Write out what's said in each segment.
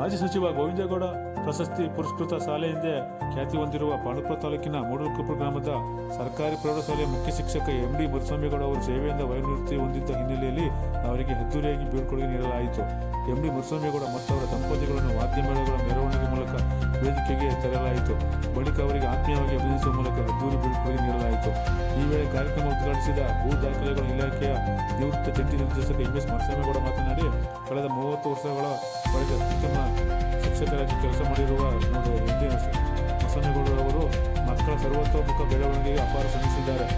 ಮಾಜಿ ಸಚಿವ ಗೋವಿಂದೇಗೌಡ ಪ್ರಶಸ್ತಿ ಪುರಸ್ಕೃತ ಶಾಲೆಯಿಂದ ಖ್ಯಾತಿ ಹೊಂದಿರುವ ಪಾಂಡುಪುರ ತಾಲೂಕಿನ ಮೂಡಲಕೊಪ್ಪು ಗ್ರಾಮದ ಸರ್ಕಾರಿ ಪ್ರೌಢಶಾಲೆಯ ಮುಖ್ಯ ಶಿಕ್ಷಕ ಎಂ ಡಿ ಮುರುಸ್ವಾಮಿಗೌಡ ಅವರು ಸೇವೆಯಿಂದ ವಯೋನಿವೃತ್ತಿ ಹೊಂದಿದ್ದ ಹಿನ್ನೆಲೆಯಲ್ಲಿ ಅವರಿಗೆ ಅದ್ದೂರಿಯಾಗಿ ಬೀಳ್ಕೊಡುಗೆ ನೀಡಲಾಯಿತು. ಎಂ ಡಿ ಮತ್ತು ಅವರ ದಂಪತಿಗಳನ್ನು ವಾದ್ಯಮೇಳಗಳ ಮೆರವಣಿಗೆ ಮೂಲಕ ವೇದಿಕೆಗೆ ತರಲಾಯಿತು ಬಳಿಕ ಅವರಿಗೆ ಆತ್ಮೀಯವಾಗಿ ಅಭಿನಯಿಸುವ ಮೂಲಕ ಅದ್ದೂರಿ ಬೀಳ್ಕೊಡುಗೆ ನೀಡಲಾಯಿತು. ಈ ವೇಳೆ ಕಾರ್ಯಕ್ರಮ ಉದ್ಘಾಟಿಸಿದ ಭೂ ದಾಖಲೆಗಳ ಇಲಾಖೆಯ ನಿವೃತ್ತ ಜಂಟಿ ನಿರ್ದೇಶಕ ಎಂ ಎಸ್ ಮಾತನಾಡಿ, ಕಳೆದ ಮೂವತ್ತು ವರ್ಷಗಳ ಬಳಿಕ ಅತ್ಯುತ್ತಮ ಶಿಕ್ಷಕರಾಗಿ ಕೆಲಸ ಮಾಡಿರುವ ಎಂ ಡಿ ನರಸಿಂಹಗೌಡರವರು ಮಕ್ಕಳ ಸರ್ವತೋಮುಖ ಬೆಳವಣಿಗೆಗೆ ಅಪಾರ ಶ್ರಮಿಸಿದ್ದಾರೆ.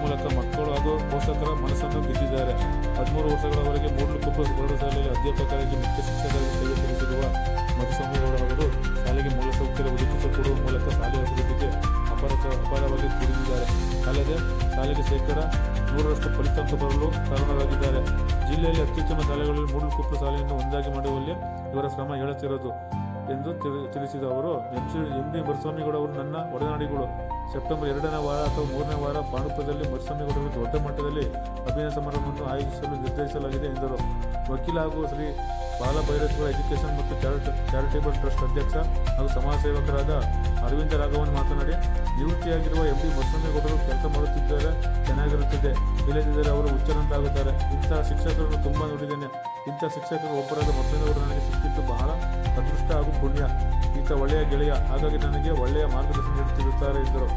ಮೂಲಕ ಮಕ್ಕಳು ಹಾಗೂ ಪೋಷಕರ ಮನಸ್ಸನ್ನು ಬಿದ್ದಿದ್ದಾರೆ. ಹದಿಮೂರು ವರ್ಷಗಳವರೆಗೆ ಮೂಡ್ಲುಕೊಪ್ಪ ಪ್ರೌಢಶಾಲೆಯಲ್ಲಿ ಅಧ್ಯಾಪಕರಾಗಿ ಮುಖ್ಯ ಶಿಕ್ಷಕರಾಗಿ ಸೇವೆ ಸಲ್ಲಿಸಿರುವ ಮಧುಸ್ವಾಮಿಗೌಡರವರು ಶಾಲೆಗೆ ಮೂಲಸೌಕರ್ಯ ಒದಗಿಸಿಕೊಡುವ ಮೂಲಕ ಶಾಲೆಯ ಅಭಿವೃದ್ಧಿಗೆ ಅಪಾರ ಅಪಾರವಾಗಿ ದುಡಿದಿದ್ದಾರೆ. ಅಲ್ಲದೆ ಶಾಲೆಗೆ ಶೇಕಡ ನೂರರಷ್ಟು ಫಲಿತಾಂಶ ಬರಲು ಕಾರಣರಾಗಿದ್ದಾರೆ. ಜಿಲ್ಲೆಯಲ್ಲಿ ಅತ್ಯುತ್ತಮ ಶಾಲೆಗಳಲ್ಲಿ ಕುಪ್ಪ ಶಾಲೆಯನ್ನು ಒಂದಾಗಿ ಮಾಡುವಲ್ಲಿ ಇವರ ಶ್ರಮ ಹೇಳುತ್ತಿರೋದು ಎಂದು ತಿಳಿ- ತಿಳಿಸಿದ ಅವರು, M C, M D Maruswamigowda ಅವರು ನನ್ನ ಒಡನಾಡಿಗಳು. ಸೆಪ್ಟೆಂಬರ್ ಎರಡನೇ ವಾರ ಅಥವಾ ಮೂರನೇ ವಾರ ಬಾಣುಪದಲ್ಲಿ ಮರುಸ್ವಾಮಿಗೌಡರಿಗೆ ದೊಡ್ಡ ಮಟ್ಟದಲ್ಲಿ ಅಭಿನಯ ಸಮಾರಂಭವನ್ನು ಆಯೋಜಿಸಲು ನಿರ್ಧರಿಸಲಾಗಿದೆ ಎಂದರು. ವಕೀಲ ಹಾಗೂ ಶ್ರೀ ಬಾಲಭೈರೇಶ್ವರ ಎಜುಕೇಷನ್ ಮತ್ತು ಚಾರಿಟ, ಚಾರಿಟೇಬಲ್ ಟ್ರಸ್ಟ್ ಅಧ್ಯಕ್ಷ ಹಾಗೂ ಸಮಾಜ ಸೇವಕರಾದ ಅರವಿಂದ ರಾಘವನ್ ಮಾತನಾಡಿ, ನಿವೃತ್ತಿಯಾಗಿರುವ ಎಂ ಡಿ ಬಸವನಗೌಡರು ಕೆಲಸ ಮಾಡುತ್ತಿದ್ದಾರೆ, ಚೆನ್ನಾಗಿರುತ್ತದೆ. ಇಲ್ಲದಿದ್ದರೆ ಅವರು ಹುಚ್ಚರಂತಾಗುತ್ತಾರೆ. ಇಂತಹ ಶಿಕ್ಷಕರನ್ನು ತುಂಬ ನೋಡಿದ್ದೇನೆ. ಇಂಥ ಶಿಕ್ಷಕರು ಒಬ್ಬರಾದ ಬಸವನಗೌಡರು ನನಗೆ ಸಿಕ್ಕಿದ್ದು ಬಹಳ ಅದೃಷ್ಟ ಹಾಗೂ ಪುಣ್ಯ. ಈತ ಒಳ್ಳೆಯ ಗೆಳೆಯ. ಹಾಗಾಗಿ ನನಗೆ ಒಳ್ಳೆಯ ಮಾರ್ಗದರ್ಶನ ನೀಡುತ್ತಿರುತ್ತಾರೆ ಎಂದರು.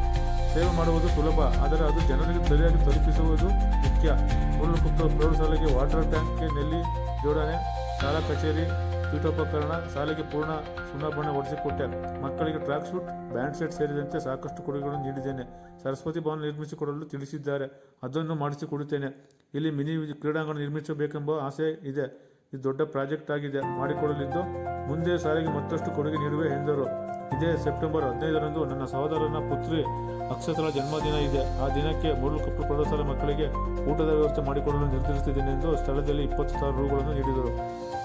ಸೇವೆ ಮಾಡುವುದು ಸುಲಭ, ಆದರೆ ಅದು ಜನರಿಗೆ ಸರಿಯಾಗಿ ತಲುಪಿಸುವುದು ಮುಖ್ಯ. ಮುರುಳುಕುಪ್ಪ ಪ್ರೌಢಶಾಲೆಗೆ ವಾಟರ್ ಟ್ಯಾಂಕ್ಗೆ ನೆಲ್ಲಿ ಜೋಡಣೆ ಶಾಲಾ ಕಚೇರಿ, ಪೀಠೋಪಕರಣ, ಶಾಲೆಗೆ ಪೂರ್ಣ ಸುಣ್ಣ ಬಣ್ಣ ಹೊಡೆಸಿಕೊಟ್ಟೆ ಮಕ್ಕಳಿಗೆ ಟ್ರ್ಯಾಕ್ ಸೂಟ್ ಬ್ಯಾಂಡ್ ಸೆಟ್ ಸೇರಿದಂತೆ ಸಾಕಷ್ಟು ಕೊಡುಗೆಗಳನ್ನು ನೀಡಿದ್ದೇನೆ. ಸರಸ್ವತಿ ಭವನ ನಿರ್ಮಿಸಿಕೊಡಲು ತಿಳಿಸಿದ್ದಾರೆ. ಅದನ್ನು ಮಾಡಿಸಿಕೊಡುತ್ತೇನೆ ಇಲ್ಲಿ ಮಿನಿ ಕ್ರೀಡಾಂಗಣ ನಿರ್ಮಿಸಬೇಕೆಂಬ ಆಸೆ ಇದೆ. ಇದು ದೊಡ್ಡ ಪ್ರಾಜೆಕ್ಟ್ ಆಗಿದೆ. ಮಾಡಿಕೊಡಲಿದ್ದು ಮುಂದೆ ಶಾಲೆಗೆ ಮತ್ತಷ್ಟು ಕೊಡುಗೆ ನೀಡುವೆ ಎಂದರು. ಇದೇ ಸೆಪ್ಟೆಂಬರ್ ಹದಿನೈದರಂದು ನನ್ನ ಸಹೋದರನ ಪುತ್ರಿ ಅಕ್ಷತರ ಜನ್ಮದಿನ ಇದೆ. ಆ ದಿನಕ್ಕೆ ಮೂಡಲಕೊಪ್ಪು ಪ್ರೌಢಶಾಲೆ ಮಕ್ಕಳಿಗೆ ಊಟದ ವ್ಯವಸ್ಥೆ ಮಾಡಿಕೊಡಲು ನಿರ್ಧರಿಸಿದ್ದೇನೆ ಎಂದು ಸ್ಥಳದಲ್ಲಿ ಇಪ್ಪತ್ತು ಸಾವಿರ ರೂಗಳನ್ನು ನೀಡಿದರು.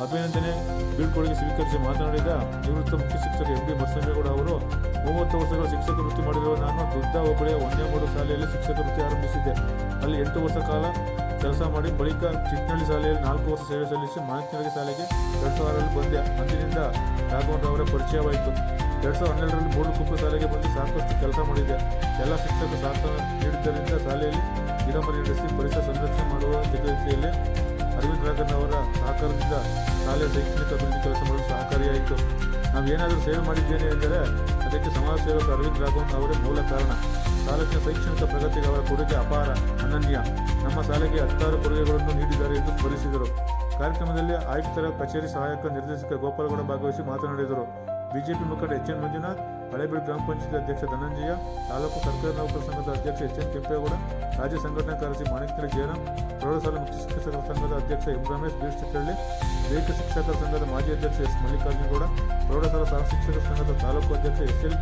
ಅಭಿನಂದನೆ. ಬೀಳ್ಕೊಡುಗೆ ಸ್ವೀಕರಿಸಿ ಮಾತನಾಡಿದ ನಿವೃತ್ತ ಮುಖ್ಯ ಶಿಕ್ಷಕ ಎಂ ಬಿ ಬಸವೇಗೌಡ ಅವರು, ಮೂವತ್ತು ವರ್ಷಗಳ ಶಿಕ್ಷಕ ವೃತ್ತಿ ಮಾಡಿರುವ ನಾನು ದುದ್ದ ಹೋಬಳಿಯ ಒಂದೇಮೂರು ಶಾಲೆಯಲ್ಲಿ ಶಿಕ್ಷಕ ವೃತ್ತಿ ಆರಂಭಿಸಿದ್ದೆ. ಅಲ್ಲಿ ಎಂಟು ವರ್ಷ ಕಾಲ ಕೆಲಸ ಮಾಡಿ ಬಳಿಕ ಚಿಟ್ನಳ್ಳಿ ಶಾಲೆಯಲ್ಲಿ ನಾಲ್ಕು ವರ್ಷ ಸೇವೆ ಸಲ್ಲಿಸಿ ಮಾನಕನಹಳ್ಳಿ ಶಾಲೆಗೆ ಎರಡು ಸಾವಿರದಲ್ಲಿ ಬಂದೆ. ಅಂದಿನಿಂದ ರಾಘವನ್ ಅವರ ಪರಿಚಯವಾಯಿತು. ಎರಡು ಸಾವಿರದ ಹನ್ನೆರಡರಲ್ಲಿ ಮೂಡುಕುಪ್ಪ ಶಾಲೆಗೆ ಬಂದು ಸಾಕಷ್ಟು ಕೆಲಸ ಮಾಡಿದೆ. ಎಲ್ಲ ಶಿಕ್ಷಕರು ಸಾಕ ನೀಡಿದ್ದರಿಂದ ಶಾಲೆಯಲ್ಲಿ ಗಿಡಮರ ನಡೆಸಿ ಪರಿಸರ ಸಂರಕ್ಷಣೆ ಮಾಡುವ ಜೊತೆಯಲ್ಲಿ ಅರವಿಂದ್ ರಾಘನ್ ಅವರ ಸಹಕಾರದಿಂದ ಶಾಲೆಯ ಶೈಕ್ಷಣಿಕ ಅಭಿವೃದ್ಧಿ ಕೆಲಸ ಮಾಡಲು ಸಹಕಾರಿಯಾಯಿತು. ನಾವು ಏನಾದರೂ ಸೇವೆ ಮಾಡಿದ್ದೇನೆ ಎಂದರೆ ಅದಕ್ಕೆ ಸಮಾಜ ಸೇವಕ ಅರವಿಂದ್ ರಾಘವನ್ ಅವರೇ ಮೂಲ ಕಾರಣ. ತಾಲೂಕಿನ ಶೈಕ್ಷಣಿಕ ಪ್ರಗತಿಗೆ ಅವರ ಕೊಡುಗೆ ಅಪಾರ, ಅನನ್ಯ. ನಮ್ಮ ಶಾಲೆಗೆ ಹತ್ತಾರು ಕೊಡುಗೆಗಳನ್ನು ನೀಡಿದ್ದಾರೆ ಎಂದು ಸ್ಮರಿಸಿದರು. ಕಾರ್ಯಕ್ರಮದಲ್ಲಿ ಆಯುಕ್ತರ ಕಚೇರಿ ಸಹಾಯಕ ನಿರ್ದೇಶಕ ಗೋಪಾಲಗೌಡ ಭಾಗವಹಿಸಿ ಮಾತನಾಡಿದರು. ಬಿಜೆಪಿ ಮುಖಂಡ ಎಚ್ ಎನ್ ಮಂಜುನಾಥ್ ಹಳೇಬೀಡು ಗ್ರಾಮ ಪಂಚಾಯತ್ ಅಧ್ಯಕ್ಷ ಧನಂಜಯ, ತಾಲೂಕು ಸರ್ಕಾರಿ ನೌಕರ ಸಂಘದ ಅಧ್ಯಕ್ಷ ಎಚ್ ಎನ್ ಕೆಂಪೇಗೌಡ, ರಾಜ್ಯ ಸಂಘಟನಾ ಕಾರ್ಯದರ್ಶಿ ಮಾಣಿಕ್ಯರ ಜಯರಾಮ್ ಪ್ರೌಢಶಾಲಾ ಮುಖ್ಯ ಶಿಕ್ಷಕರ ಸಂಘದ ಅಧ್ಯಕ್ಷ ಎಂ ರಮೇಶ್ ಬೀರ್ ಚಿಕ್ಕಳ್ಳಿ ಶಿಕ್ಷಕರ ಸಂಘದ ಮಾಜಿ ಅಧ್ಯಕ್ಷ ಎಸ್ ಮಲ್ಲಿಕಾರ್ಜುನಗೌಡ ಪ್ರೌಢಶಾಲಾ ಸಹ ಶಿಕ್ಷಕರ ಸಂಘದ ತಾಲೂಕು ಅಧ್ಯಕ್ಷ S L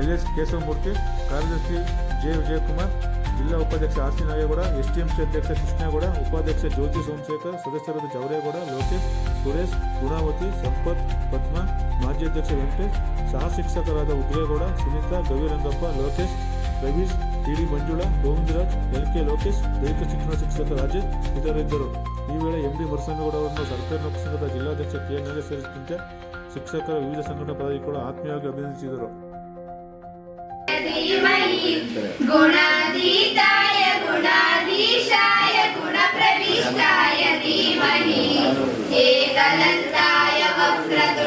L S Keshavamurthy, ಕಾರ್ಯದರ್ಶಿ ಜೆ ವಿಜಯಕುಮಾರ್, ಜಿಲ್ಲಾ ಉಪಾಧ್ಯಕ್ಷ ಆರ್ ಸಿ ನಾಗೇಗೌಡ ಎಸ್ಟಿಎಂಸಿ ಅಧ್ಯಕ್ಷ ಕೃಷ್ಣೇಗೌಡ, ಉಪಾಧ್ಯಕ್ಷ ಜ್ಯೋತಿ ಸೋಮಶೇಖರ್, ಸದಸ್ಯರಾದ ಜವರೇಗೌಡ, ಲೋಕೇಶ್ ಸುರೇಶ್, ಗುಣಾವತಿ, ಸಂಪತ್, ಪದ್ಮ ಮಾಜಿ ಅಧ್ಯಕ್ಷ ವೆಂಕಟೇಶ್ ಸಹ ಶಿಕ್ಷಕರಾದ Ugregowda Sunitha Gavirangappa Lokesh Ravish TD Manjula Govindaraj L K Lokesh ದೈಹಿಕ ಶಿಕ್ಷಣ ಶಿಕ್ಷಕ ರಾಜೇಶ್ ಇತರರಿದ್ದರು ಈ ವೇಳೆ ಎಂ ಡಿ ಮರುಸ್ವಾಮಿಗೌಡ ಅವರನ್ನು ಸರ್ಕಾರಿ ನೌಕರ ಸಂಘದ ಜಿಲ್ಲಾಧ್ಯಕ್ಷ ಕೆ ಎನ್ ಸೇರಿದಂತೆ ಶಿಕ್ಷಕರ ವಿವಿಧ ಸಂಘಟನಾ ಪದಾಧಿಕಾರಿಗಳು ಆತ್ಮೀಯವಾಗಿ ಅಭಿನಂದಿಸಿದರು धीमहि गुणातीताय गुणाधीशाय गुणप्रविष्टाय धीमहि एकदन्ताय वक्रतुण्डाय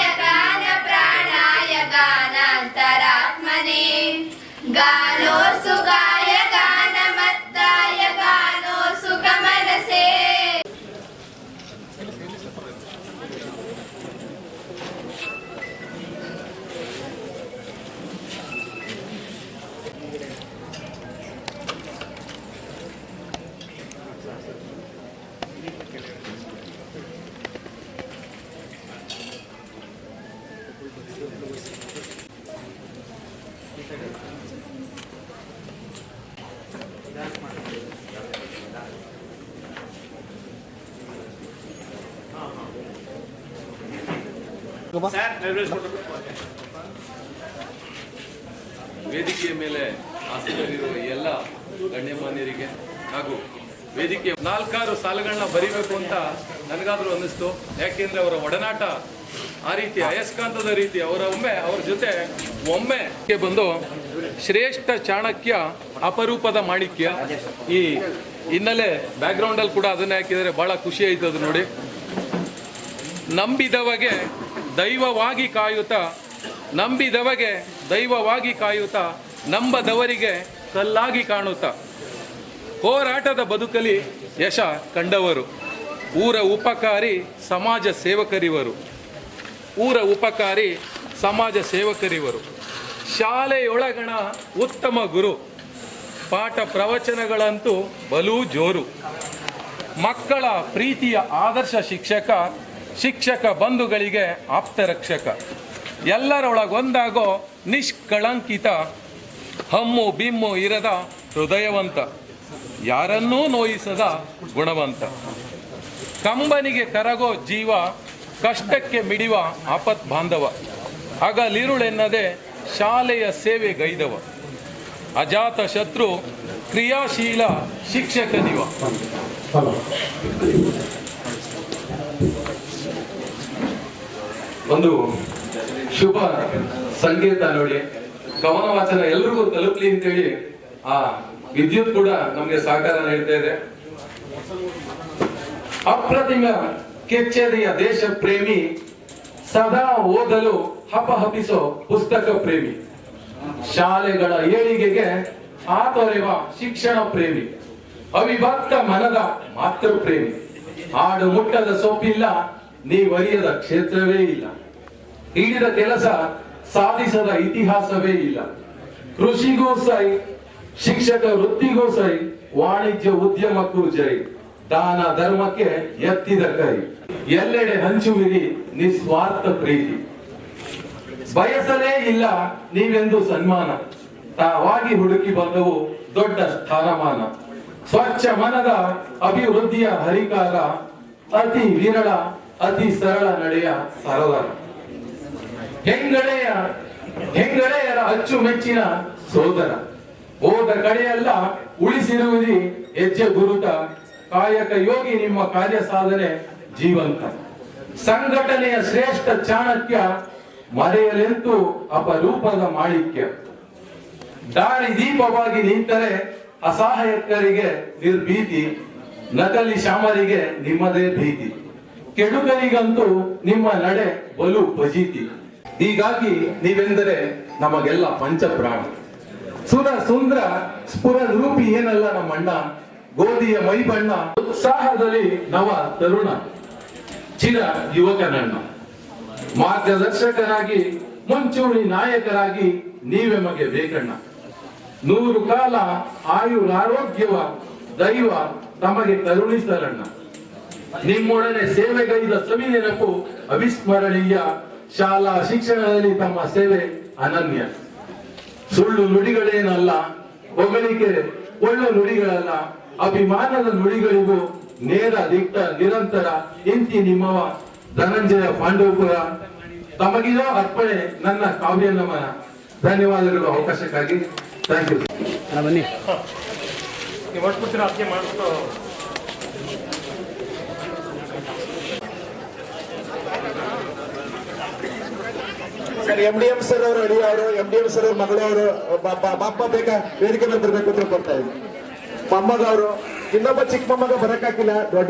ವೇದಿಕೆಯ ಮೇಲೆ ಆಸೀನರಿರುವ ಎಲ್ಲ ಗಣ್ಯಮಾನ್ಯರಿಗೆ ಹಾಗೂ ವೇದಿಕೆ ನಾಲ್ಕಾರು ಸಾಲುಗಳನ್ನ ಬರಿಬೇಕು ಅಂತ ನನಗಾದ್ರೂ ಅನ್ನಿಸ್ತು. ಯಾಕೆಂದ್ರೆ ಅವರ ಒಡನಾಟ ಆ ರೀತಿ ಅಯಸ್ಕಾಂತದ ರೀತಿ ಅವರ ಒಮ್ಮೆ, ಅವ್ರ ಜೊತೆ ಒಮ್ಮೆ ಬಂದು ಶ್ರೇಷ್ಠ ಚಾಣಕ್ಯ ಅಪರೂಪದ ಮಾಣಿಕ್ಯ. ಈ ಹಿನ್ನೆಲೆ ಬ್ಯಾಕ್ಗ್ರೌಂಡ್ ಅಲ್ಲಿ ಕೂಡ ಅದನ್ನೇ ಹಾಕಿದರೆ ಬಹಳ ಖುಷಿ ಆಯ್ತು ಅದು ನೋಡಿ ನಂಬಿದವಗೆ ದೈವವಾಗಿ ಕಾಯುತ್ತ ನಂಬಿದವಗೆ ದೈವವಾಗಿ ಕಾಯುತ್ತ ನಂಬದವರಿಗೆ ಕಲ್ಲಾಗಿ ಕಾಣುತ್ತ. ಹೋರಾಟದ ಬದುಕಲಿ ಯಶ ಕಂಡವರು. ಊರ ಉಪಕಾರಿ ಸಮಾಜ ಸೇವಕರಿವರು. ಊರ ಉಪಕಾರಿ ಸಮಾಜ ಸೇವಕರಿವರು. ಶಾಲೆಯೊಳಗಣ ಉತ್ತಮ ಗುರು. ಪಾಠ ಪ್ರವಚನಗಳಂತೂ ಬಲು ಜೋರು. ಮಕ್ಕಳ ಪ್ರೀತಿಯ ಆದರ್ಶ ಶಿಕ್ಷಕ ಶಿಕ್ಷಕ ಬಂಧುಗಳಿಗೆ ಆಪ್ತ ರಕ್ಷಕ ಎಲ್ಲರೊಳಗೊಂದಾಗೋ ನಿಷ್ಕಳಂಕಿತ, ಹಮ್ಮು ಬಿಮ್ಮು ಇರದ ಹೃದಯವಂತ. ಯಾರನ್ನೂ ನೋಯಿಸದ ಗುಣವಂತ. ಕಂಬನಿಗೆ ಕರಗೋ ಜೀವ, ಕಷ್ಟಕ್ಕೆ ಮಿಡಿವ ಆಪತ್ ಬಾಂಧವ ಅಗಲಿರುಳೆನ್ನದೆ ಶಾಲೆಯ ಸೇವೆ ಗೈದವ. ಅಜಾತ ಶತ್ರು, ಕ್ರಿಯಾಶೀಲ ಶಿಕ್ಷಕನಿವ ಒಂದು ಶುಭ ಸಂಕೇತ ನೋಡಿ. ಕವನ ವಾಚನ ಎಲ್ರಿಗೂ ತಲುಪಲಿ ಅಂತೇಳಿ ಆ ವಿದ್ಯುತ್ ಕೂಡ ನಮ್ಗೆ ಸಹಕಾರ ನೀಡ್ತಾ ಇದೆ. ಅಪ್ರತಿಮ ಕೆಚ್ಚೆದೆಯ ದೇಶ ಪ್ರೇಮಿ ಸದಾ ಓದಲು ಹಪಹಪಿಸೋ ಪುಸ್ತಕ ಪ್ರೇಮಿ. ಶಾಲೆಗಳ ಏಳಿಗೆಗೆ ಆತೊರೆವ ಶಿಕ್ಷಣ ಪ್ರೇಮಿ. ಅವಿಭಕ್ತ ಮನದ ಮಾತೃ ಪ್ರೇಮಿ. ಆಡು ಮುಟ್ಟದ ಸೊಪ್ಪಿಲ್ಲ ನೀವರಿಯದ ಕ್ಷೇತ್ರವೇ ಇಲ್ಲ. ಹಿಡಿದ ಕೆಲಸ ಸಾಧಿಸದ ಇತಿಹಾಸವೇ ಇಲ್ಲ. ಕೃಷಿಗೂ ಸೈ ಶಿಕ್ಷಕ ವೃತ್ತಿಗೂ ಸೈ ವಾಣಿಜ್ಯ ಉದ್ಯಮಕ್ಕೂ ಜೈ. ದಾನ ಧರ್ಮಕ್ಕೆ ಎತ್ತಿದ ಕೈ. ಎಲ್ಲೆಡೆ ಹಂಚುವಿರಿ ನಿಸ್ವಾರ್ಥ ಪ್ರೀತಿ. ಬಯಸಲೇ ಇಲ್ಲ ನೀವೆಂದು ಸನ್ಮಾನ. ತಾವಾಗಿ ಹುಡುಕಿ ಬಂದವು ದೊಡ್ಡ ಸ್ಥಾನಮಾನ. ಸ್ವಚ್ಛ ಮನದ ಅಭಿವೃದ್ಧಿಯ ಹರಿಕಾರ ಅತಿ ವಿರಳ, ಅತಿ ಸರಳ ನಡೆಯ ಸರದಾರ ಹೆಂಗಳೆಯ ಹೆಂಗಳೆಯರ ಅಚ್ಚುಮೆಚ್ಚಿನ ಸೋದರ. ಹೋದ ಕಡೆಯೆಲ್ಲ ಉಳಿಸಿರುವುದಿ ಹೆಜ್ಜೆ ಗುರುತ. ಕಾಯಕ ಯೋಗಿ ನಿಮ್ಮ ಕಾರ್ಯ ಸಾಧನೆ ಜೀವಂತ. ಸಂಘಟನೆಯ ಶ್ರೇಷ್ಠ ಚಾಣಕ್ಯ ಮರೆಯಲೆಂತೂ ಅಪರೂಪದ ಮಾಣಿಕ್ಯ. ದಾರಿ ದೀಪವಾಗಿ ನಿಂತರೆ ಅಸಹಾಯಕರಿಗೆ ನಿರ್ಭೀತಿ. ನಕಲಿ ಶಾಮರಿಗೆ ನಿಮ್ಮದೇ ಭೀತಿ. ಕೆಡುಕರಿಗಂತೂ ನಿಮ್ಮ ನಡೆ ಬಲು ಫಜೀತಿ ಹೀಗಾಗಿ ನೀವೆಂದರೆ ನಮಗೆಲ್ಲ ಪಂಚಪ್ರಾಣ. ಸುರ ಸುಂದರ ಸ್ಫುರ ರೂಪಿ ಏನಲ್ಲ ನಮ್ಮಣ್ಣ, ಗೋಧಿಯ ಮೈ ಬಣ್ಣ ಉತ್ಸಾಹದಲ್ಲಿ ನವ ತರುಣ, ಚಿರ ಯುವಕನಣ್ಣ. ಮಾರ್ಗದರ್ಶಕರಾಗಿ ಮುಂಚೂಣಿ ನಾಯಕರಾಗಿ ನೀವೆಮಗೆ ಬೇಕಣ್ಣ. ನೂರು ಕಾಲ ಆಯುರಾರೋಗ್ಯವ, ದೈವ ತಮಗೆ ಕರುಣಿಸಲಣ್ಣ. ನಿಮ್ಮೊಡನೆ ಸೇವೆಗೈದ ಸವಿ ನೆನಪು ಅವಿಸ್ಮರಣೀಯ ಶಾಲಾ ಶಿಕ್ಷಣದಲ್ಲಿ ತಮ್ಮ ಸೇವೆ ಅನನ್ಯ. ಸುಳ್ಳು ನುಡಿಗಳೇನಲ್ಲ ಹೊಗಳಿಕೆ ಒಳ್ಳೆ ನುಡಿಗಳಲ್ಲ ಅಭಿಮಾನದ ನುಡಿಗಳಿಗೂ ನೇರ ದಿಟ್ಟ ನಿರಂತರ ಇಂತಿ ನಿಮ್ಮವ ಧನಂಜಯ ಪಾಂಡವಪುರ. ತಮಗಿರೋ ಅರ್ಪಣೆ ನನ್ನ ಕಾವ್ಯ ನಮನ ಧನ್ಯವಾದಗಳು ಅವಕಾಶಕ್ಕಾಗಿ. ಥ್ಯಾಂಕ್ ಯು ಬನ್ನಿ. Sir M D M sir ಅವರು ಅಡಿ ಅವರು ಎಂ ಡಿ ಎಂ ಸರ್ ಅವ್ರ ಮಗಳವರು ಬಾಪ ಬೇಕಾ ವೇದಿಕೆ ಮೇಲೆ ಬರ್ಬೇಕು ಅಂತ ಬರ್ತಾ ಇದ್ರು. ಮೊಮ್ಮಗವರು ಇನ್ನೊಬ್ಬ ಚಿಕ್ಕ ಮೊಮ್ಮಗ ಬರಕ್ಕಾಗಿಲ್ಲ ದೊಡ್ಡ